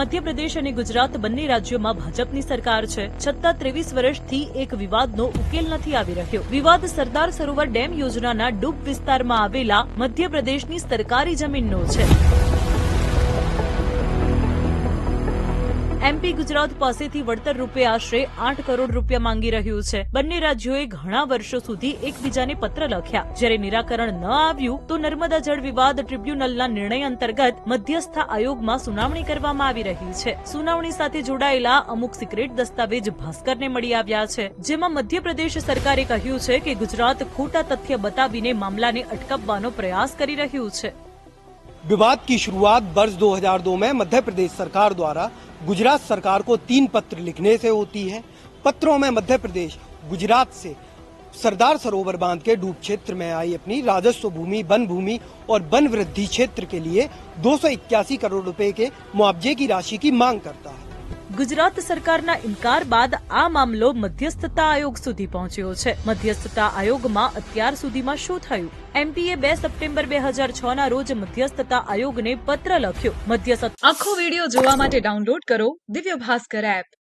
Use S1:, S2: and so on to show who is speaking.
S1: મધ્યપ્રદેશ અને ગુજરાત બંને રાજ્યોમાં ભાજપની સરકાર છે. છતાં ત્રેવીસ વર્ષથી એક વિવાદનો ઉકેલ નથી આવી રહ્યો. વિવાદ સરદાર સરોવર ડેમ યોજનાના ડૂબ વિસ્તારમાં આવેલા મધ્યપ્રદેશની સરકારી જમીનનો છે. એમપી ગુજરાત પાસેથી વળતર રૂપે આશરે આઠ કરોડ રૂપિયા માંગી રહ્યું છે. બંને રાજ્યોએ ઘણા વર્ષો સુધી એકબીજાને પત્ર લખ્યા. જ્યારે નિરાકરણ ન આવ્યું, તો નર્મદા જળ વિવાદ ટ્રિબ્યુનલના નિર્ણય અંતર્ગત મધ્યસ્થ આયોગમાં સુનાવણી કરવામાં આવી રહી છે. સુનાવણી સાથે જોડાયેલા અમુક સિક્રેટ દસ્તાવેજ ભાસ્કરને મળી આવ્યા છે. જેમાં મધ્યપ્રદેશ સરકારે કહ્યું છે કે ગુજરાત ખોટા તથ્ય બતાવીને મામલાને અટકાવવાનો પ્રયાસ કરી રહ્યું છે.
S2: विवाद की शुरुआत वर्ष 2002 में मध्य प्रदेश सरकार द्वारा गुजरात सरकार को तीन पत्र लिखने से होती है। पत्रों में मध्य प्रदेश गुजरात से सरदार सरोवर बाँध के डूब क्षेत्र में आई अपनी राजस्व भूमि, वन भूमि और वन वृद्धि क्षेत्र के लिए दो सौ इक्यासी करोड़ रुपए के मुआवजे की राशि की मांग करता है।
S1: ગુજરાત સરકારના ઇનકાર બાદ આ મામલો મધ્યસ્થતા આયોગ સુધી પહોંચ્યો છે. મધ્યસ્થતા આયોગમાં અત્યાર સુધીમાં શું થયું? એમપીએ બે સપ્ટેમ્બર બે હજાર છ ના રોજ મધ્યસ્થતા આયોગને પત્ર લખ્યો. મધ્યસ્થ
S3: આખો વીડિયો જોવા માટે ડાઉનલોડ કરો દિવ્ય ભાસ્કર એપ.